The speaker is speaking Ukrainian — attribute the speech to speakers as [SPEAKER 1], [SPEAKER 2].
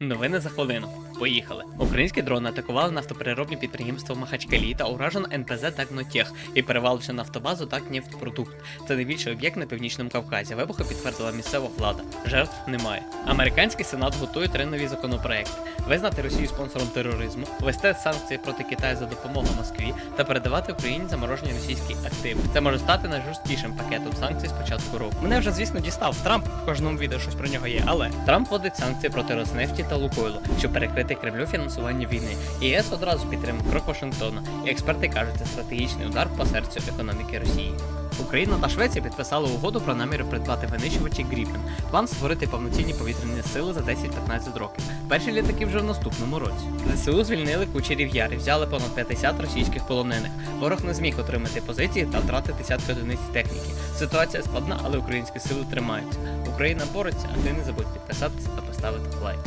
[SPEAKER 1] Новини за хвилину. Поїхали. Українські дрони атакували нафтопереробні підприємства в Махачкалі та уражено НПЗ «Дагнотех» і переваливши нафтобазу «Дагнефтпродукт». Це найбільший об'єкт на північному Кавказі. Вибухи підтвердила місцева влада. Жертв немає. Американський сенат готує три нові законопроекти: визнати Росію спонсором тероризму, ввести санкції проти Китаю за допомогою Москві та передавати Україні заморожені російські активи. Це може стати найжорсткішим пакетом санкцій з початку року.
[SPEAKER 2] Мене вже, звісно, дістав Трамп в кожному відео щось про нього є, але
[SPEAKER 1] Трамп вводить санкції проти Роснефті та Лукойлу, щоб перекрити Кремлю фінансування війни. ЄС одразу підтримав крок Вашингтона. І експерти кажуть, це стратегічний удар по серцю економіки Росії. Україна та Швеція підписали угоду про наміри придбати винищувачі Гріпен. План створити повноцінні повітряні сили за 10-15 років. Перші літаки вже в наступному році. ЗСУ звільнили кучерів яр і взяли понад 50 російських полонених. Ворог не зміг отримати позиції та втратити десятки одиниць техніки. Ситуація складна, але українські сили тримаються. Україна бореться, а ти не забудь підписатися та поставити лайк.